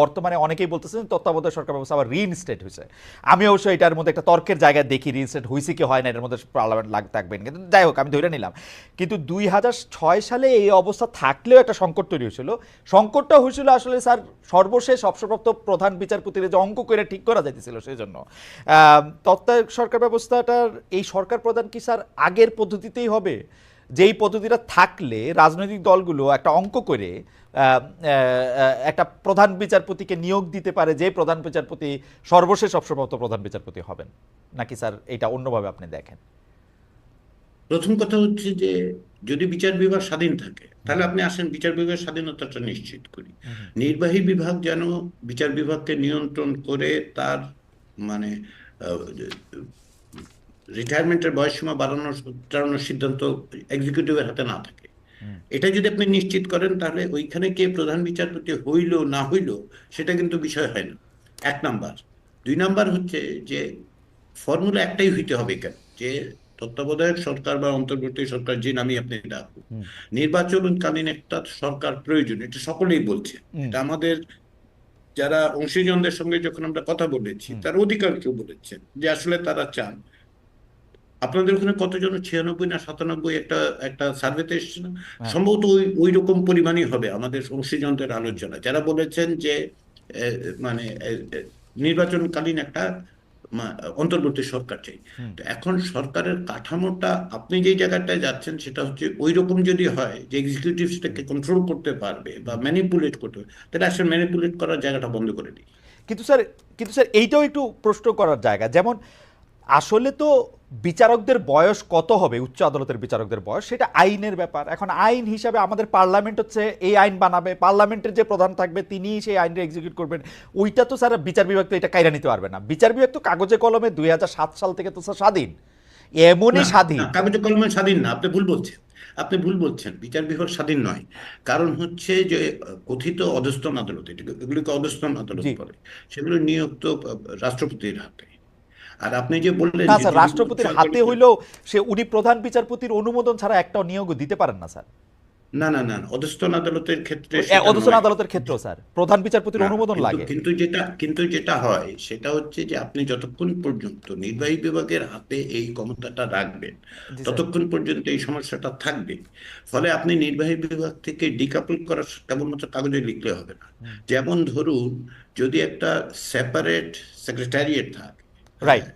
বর্তমানে অনেকেই বলতেছেন তত্ত্বাবধায়ক সরকার ব্যবস্থা আবার রিইনস্টেট হয়েছে। আমি অবশ্য এটার মধ্যে একটা তর্কের জায়গায় দেখি রিইনস্টেট হয়েছে কি হয় না, এটার মধ্যে পার্লামেন্ট লাগ থাকবেন। কিন্তু যাই হোক, আমি ধরে নিলাম। কিন্তু দুই হাজার ছয় সালে এই অবস্থা থাকলেও একটা সংকট তৈরি হয়েছিল। সংকটটা হয়েছিল আসলে স্যার সর্বশেষ অবসরপ্রাপ্ত প্রধান বিচারপতির যে অঙ্ক করে ঠিক করা যাইতেছিল সেই জন্য তত্ত্বাবধায়ক সরকার ব্যবস্থাটার এই সরকার প্রধান কি স্যার আগের পদ্ধতিতেই হবে? যেই পদ্ধতিটা থাকলে রাজনৈতিক দলগুলো একটা অঙ্ক করে একটা প্রধান বিচারপতিকে নিয়োগ দিতে পারে যে প্রধান বিচারপতি সর্বশেষ অবসরপ্রাপ্ত প্রধান বিচারপতি হবেন। নাকি স্যার এটা অন্যভাবে আপনি দেখেন? প্রথম কথা হচ্ছে যে যদি বিচার বিভাগ স্বাধীন থাকে তাহলে আপনি আসেন বিচার বিভাগের স্বাধীনতাটা নিশ্চিত করি। নির্বাহী বিভাগ যেন বিচার বিভাগকে নিয়ন্ত্রণ করে তার মানে রিটায়ারমেন্টের বয়সসীমা বাড়ানোর টাড়ানোর সিদ্ধান্ত এক্সিকিউটিভের হাতে না থাকে। এটা যদি আপনি নিশ্চিত করেন তাহলে ওইখানে কে প্রধান বিচারপতি হইল না হইল সেটা কিন্তু বিষয় হয় না। এক নাম্বার। দুই নাম্বার হচ্ছে যে ফর্মুলা একটাই হইতে হবে কেন? যে তত্ত্বাবধায়ক সরকার বা অন্তর্বর্তী সরকার যে নামই আপনি ডাকুন নির্বাচনকালীন একটা সরকার প্রয়োজন এটা সকলেই বলছে। এটা আমাদের যারা অংশীজনদের সঙ্গে যখন আমরা কথা বলেছি তার অধিকাংশ বলেছেন যে আসলে তারা চান। আপনাদের ওখানে কতজন? ছিয়ানব্বই না সাতানব্বই একটা একটা সার্ভেতে এসছে না সম্ভবত ওই ওই রকম পরিমাণই হবে আমাদের অংশীজনদের আলোচনা। যারা বলেছেন যে মানে নির্বাচনকালীন একটা অন্তর্বর্তী সরকার চাই। তো এখন সরকারের কাঠামোটা আপনি যে জায়গাটায় যাচ্ছেন সেটা হচ্ছে ওই রকম যদি হয় যে এক্সিকিউটিভ সেটাকে কন্ট্রোল করতে পারবে বা ম্যানিপুলেট করতে পারবে তাহলে আসলে ম্যানিপুলেট করার জায়গাটা বন্ধ করে দিই। কিন্তু স্যার কিন্তু স্যার এইটাও একটু প্রশ্ন করার জায়গা। যেমন আসলে তো বিচারকদের বয়স কত হবে? উচ্চ আদালতের বিচারকদের বয়স সেটা আইনের ব্যাপার। এখন আইন হিসাবে আমাদের পার্লামেন্ট হচ্ছে এই আইন বানাবে পার্লামেন্টের যে প্রধান থাকবে তিনি সেই আইনটা এক্সিকিউট করবেন। ওইটা তো স্যার বিচার বিভাগ তো এটা কাইরা নিতে পারবে না। বিচার বিভাগ তো কাগজে কলমে দুই সাল থেকে তো স্যার স্বাধীন। এমনই স্বাধীন। কাগজে কলমে স্বাধীন না আপনি ভুল বলছেন। আপনি ভুল বলছেন বিচার বিভাগ স্বাধীন নয়। কারণ হচ্ছে যে কথিত অধস্তন আদালত এগুলিকে অধস্তন আদালত। বলে। সেগুলো নিয়োগ তো রাষ্ট্রপতির হাতে। আর আপনি যে বললেন স্যার রাষ্ট্রপতির হাতে হইলেও সে উনি প্রধান বিচারপতির অনুমোদন ছাড়া একটা নিয়োগ দিতে পারেন না স্যার। না না না অধস্তন আদালতের ক্ষেত্রে এ, অধস্তন আদালতের ক্ষেত্রেও স্যার। প্রধান বিচারপতির অনুমোদন লাগে। কিন্তু যেটা কিন্তু যেটা হয় সেটা হচ্ছে যে আপনি যতক্ষণ পর্যন্ত নির্বাহী বিভাগের হাতে এই ক্ষমতাটা রাখবেন ততক্ষণ পর্যন্ত এই সমস্যাটা থাকবে। ফলে আপনি নির্বাহী বিভাগ থেকে ডিকাপল করার কেবলমাত্র কাগজে লিখলে হবে না। যেমন ধরুন যদি একটা সেপারেট সেক্রেটারিয়েট থাকে রাইট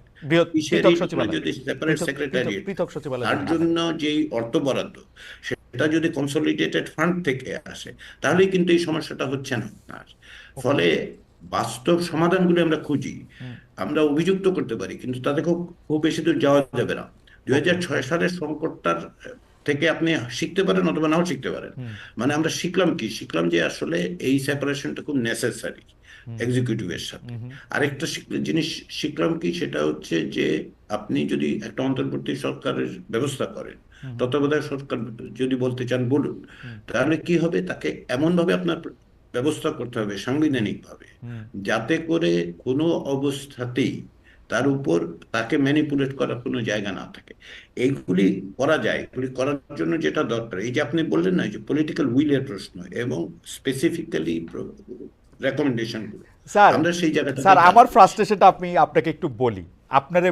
সচিবালয়। তার জন্য যেই অর্থ বরাদ্দ সেটা যদি কনসলিডেটেড ফান্ড থেকে আসে তাহলেই কিন্তু এই সমস্যাটা হচ্ছে না। আপনার ফলে বাস্তব সমাধানগুলো আমরা খুঁজি আমরা অভিযুক্ত করতে পারি কিন্তু তাতে খুব খুব বেশি দূর যাওয়া যাবে না। দুই হাজার ছয় সালের সংকটটার থেকে আপনি শিখতে পারেন অথবা নাও শিখতে পারেন। মানে আমরা শিখলাম কি? শিখলাম যে আসলে এই সেপারেশনটা খুব নেসেসারি এক্সিকিউটিভের সাথে। আরেকটা জিনিস শিখলাম কি সেটা হচ্ছে যে আপনি যদি একটা অন্তর্বর্তী সরকারের ব্যবস্থা করেন তত্ত্বাবধায়ক সরকার যদি বলতে চান বলুন তাহলে কি হবে? তাকে এমন ভাবে আপনার ব্যবস্থা করতে হবে সাংবিধানিক ভাবে যাতে করে কোনো অবস্থাতেই তার উপর তাকে ম্যানিপুলেট করার কোনো জায়গা না থাকে। এইগুলি করা যায় এগুলি করার জন্য যেটা দরকার এই যে আপনি বললেন না যে পলিটিক্যাল উইলের প্রশ্ন এবং স্পেসিফিক্যালি রেকমেন্ডেশনগুলো স্যার আমরা সেই জায়গাটা স্যার আমার ফ্রাস্ট্রেশনটা আপনি আপনাকে একটু বলি। আপনারে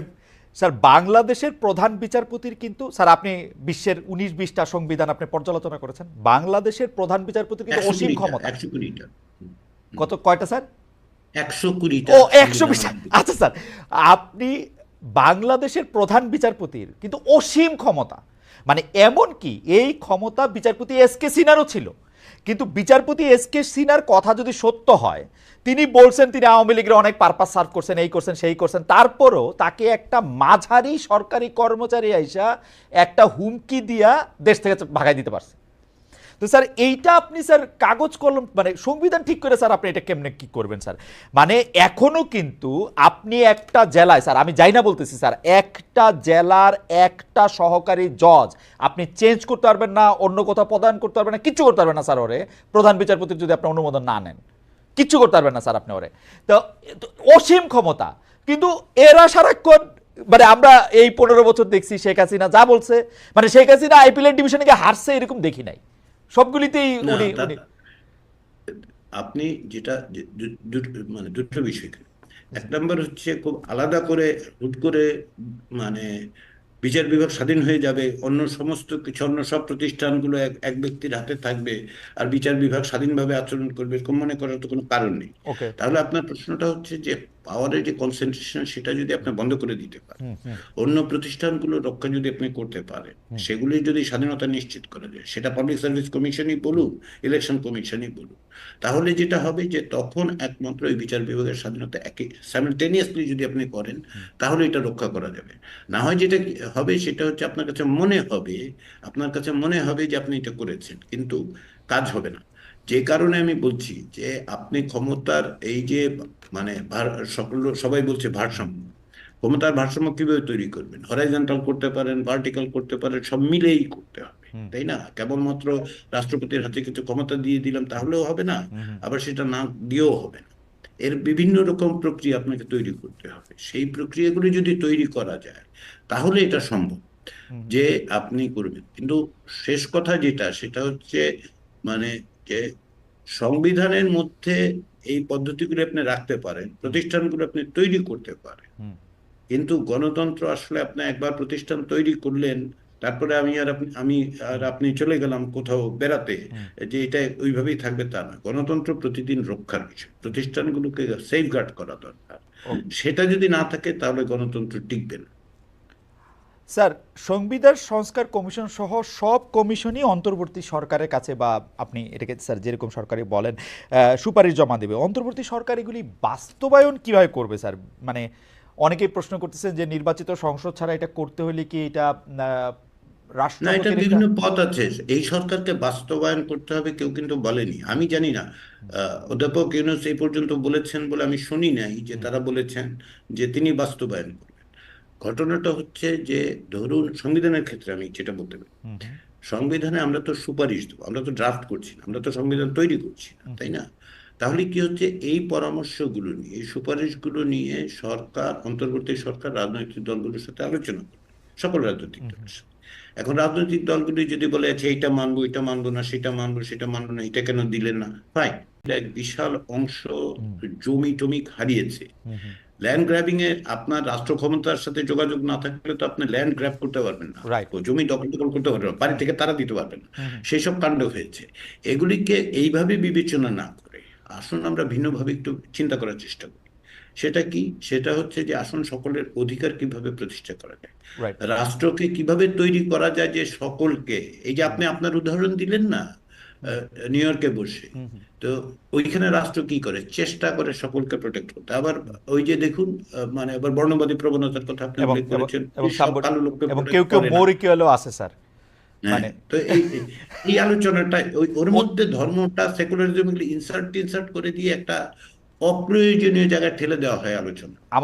স্যার বাংলাদেশের প্রধান বিচারপতির কিন্তু স্যার আপনি বিশ্বের উনিশ বিশটা সংবিধান আপনি পর্যালোচনা করেছেন। বাংলাদেশের প্রধান বিচারপতির কিন্তু অসীম ক্ষমতা। একশো কুড়িটা। কত কয়টা স্যার? একশো কুড়িটা ও একশো বিশ আচ্ছা স্যার আপনি বাংলাদেশের প্রধান বিচারপতির কিন্তু অসীম ক্ষমতা। মানে এমন কি এই ক্ষমতা বিচারপতি এস কে সিনারও ছিল। কিন্তু বিচারপতি এস কে সিনার কথা যদি সত্য হয়, তিনি বলছেন তিনি আওয়ামী লীগের অনেক পারপাস সার্ভ করছেন, এই করছেন, সেই করছেন, তারপরও তাকে একটা মাঝারি সরকারি কর্মচারী আইসা একটা হুমকি দিয়া দেশ থেকে ভাগাই দিতে পারছে। তো স্যার, এইটা আপনি স্যার কাগজ কলম মানে সংবিধান ঠিক করে স্যার আপনি এটা কেমনে কি করবেন স্যার? মানে এখনও কিন্তু আপনি একটা জেলায়, স্যার, আমি যাই না বলতেছি স্যার, একটা জেলার একটা সহকারী জজ আপনি চেঞ্জ করতে পারবেন না, অন্য কোথাও প্রদান করতে পারবেন না, কিচ্ছু করতে পারবেন না স্যার ওরে। প্রধান বিচারপতির যদি আপনি অনুমোদন না নেন, কিচ্ছু করতে পারবেন না স্যার আপনি ওরে। তো অসীম ক্ষমতা। কিন্তু এরা সারাক্ষণ মানে আমরা এই পনেরো বছর দেখছি শেখ হাসিনা যা বলছে মানে শেখ হাসিনা আইপিএল ডিভিশনে গিয়ে হারছে এরকম দেখি নাই। সবগুলিতেই উনি উনি। আপনি যেটা মানে দুটো বিষয়। এক নম্বর হচ্ছে খুব আলাদা করে হুট করে মানে বিচার বিভাগ স্বাধীন হয়ে যাবে অন্য সমস্ত কিছু অন্য সব প্রতিষ্ঠানগুলো এক এক ব্যক্তির হাতে থাকবে আর বিচার বিভাগ স্বাধীনভাবে আচরণ করবে এরকম মনে করার তো কোনো কারণ নেই। তাহলে আপনার প্রশ্নটা হচ্ছে যে পাওয়ারের যে কনসেন্ট্রেশন সেটা যদি আপনি বন্ধ করে দিতে পারেন। অন্য প্রতিষ্ঠানগুলো রক্ষা যদি আপনি করতে পারেন সেগুলি যদি স্বাধীনতা নিশ্চিত করে দেয় সেটা পাবলিক সার্ভিস কমিশনই বলুন ইলেকশন কমিশনই বলুন তাহলে যেটা হবে যে তখন একমাত্র এই বিচার বিভাগের স্বাধীনতা একই সাইমultaneously যদি আপনি করেন তাহলে এটা রক্ষা করা যাবে। না হয় যেটা হবে সেটা হচ্ছে আপনার কাছে মনে হবে আপনার কাছে মনে হবে যে আপনি এটা করেছেন কিন্তু কাজ হবে না। যে কারণে আমি বলছি যে আপনি ক্ষমতার এই যে মানে সকল সবাই বলছে ভারসাম্য। ক্ষমতার ভারসাম্য কীভাবে তৈরি করবেন? হরাইজন্টাল করতে পারেন ভার্টিক্যাল করতে পারেন সব মিলেই করতে হবে তাই না? কেবলমাত্র রাষ্ট্রপতির হাতে কিছু ক্ষমতা দিয়ে দিলাম তাহলেও হবে না। আবার সেটা না দিয়েও হবে না। এর বিভিন্ন রকম প্রক্রিয়া আপনাকে তৈরি করতে হবে। সেই প্রক্রিয়াগুলি যদি তৈরি করা যায় তাহলে এটা সম্ভব যে আপনি করবেন। কিন্তু শেষ কথা যেটা সেটা হচ্ছে মানে যে সংবিধানের মধ্যে এই পদ্ধতিগুলো আপনি রাখতে পারেন প্রতিষ্ঠানগুলো আপনি তৈরি করতে পারেন। কিন্তু গণতন্ত্র আসলে আপনি একবার প্রতিষ্ঠান তৈরি করলেন তারপরে আমি আর আমি আর আপনি চলে গেলাম কোথাও বেড়াতে যে এটা ওইভাবেই থাকবে তা না। গণতন্ত্র প্রতিদিন রক্ষার বিষয় প্রতিষ্ঠানগুলোকে সেফগার্ড করা দরকার। সেটা যদি না থাকে তাহলে গণতন্ত্র টিকবে না। স্যার সংবিধান সংস্কার কমিশন সহ সব কমিশনই অন্তর্বর্তী সরকারের কাছে বা আপনি এটাকে স্যার যেরকম সরকারি বলেন সুপারিশ জমা দেবে। অন্তর্বর্তী সরকার এগুলি বাস্তবায়ন কীভাবে করবে স্যার? মানে অনেকেই প্রশ্ন করতেছেন যে নির্বাচিত সংসদ ছাড়া এটা করতে হলে কি এটা না এটা বিভিন্ন পথ আছে। এই সরকারকে বাস্তবায়ন করতে হবে কেউ কিন্তু বলেনি। আমি জানি না। আহ, অধ্যাপক ইউনুস এই পর্যন্ত বলেছেন বলে আমি শুনি নাই যে তারা বলেছেন যে তিনি বাস্তবায়ন ঘটনাটা হচ্ছে যে ধরুন সংবিধানের ক্ষেত্রে আমি যেটা বলতে পারি। সংবিধানে আমরা তো সুপারিশ দেবো আমরা তো ড্রাফট করছি না আমরা তো সংবিধান তৈরি করছি না তাই না? তাহলে কি হচ্ছে? এই পরামর্শগুলো নিয়ে এই সুপারিশগুলো নিয়ে সরকার অন্তর্বর্তী সরকার রাজনৈতিক দলগুলোর সাথে আলোচনা করবে সকল রাজনৈতিক দলের সাথে। এখন রাজনৈতিক দলগুলি যদি বলে আচ্ছা এইটা মানবো এটা মানবো না সেটা মানবো সেটা মানবো না এটা কেন দিলেন না? ফাইন এক বিশাল অংশ জমি টমি হারিয়েছে। ল্যান্ড গ্র্যাবিং এ আপনার রাষ্ট্র ক্ষমতার সাথে যোগাযোগ না থাকলে তো আপনি ল্যান্ড গ্র্যাব করতে পারবেন না। জমি দখল দখল করতে পারবেন না বাড়ি থেকে তারা দিতে পারবেন না। সেই সব কাণ্ড হয়েছে। এগুলিকে এইভাবে বিবেচনা না করে আসুন আমরা ভিন্নভাবে একটু চিন্তা করার চেষ্টা করি। সেটা কি? সেটা হচ্ছে যে আসন সকলের অধিকার কীভাবে প্রতিষ্ঠা করা যায়। রাষ্ট্রকে কীভাবে তৈরি করা যায় যে সকলকে? এই যে আপনি আপনার উদাহরণ দিলেন না নিউ ইয়র্কে বসে। তো ওইখানে রাষ্ট্র কি করে? চেষ্টা করে সকলকে প্রোটেক্ট করতে। আবার ওই যে দেখুন মানে আবার বর্ণবাদী প্রবণতার কথা আপনি উল্লেখ করেছেন এবং কেউ কেউ। মৌরিকীয়লও আছে স্যার। হ্যাঁ, মানে- তো এই এই- আলোচনাটা ওই ওর মধ্যে ধর্মটা সেকুলারিজম ইনসার্ট ইনসার্ট করে দিয়ে একটা অপ্রয়োজনীয় জায়গায় ঠেলে দেওয়া হয় আলোচনা।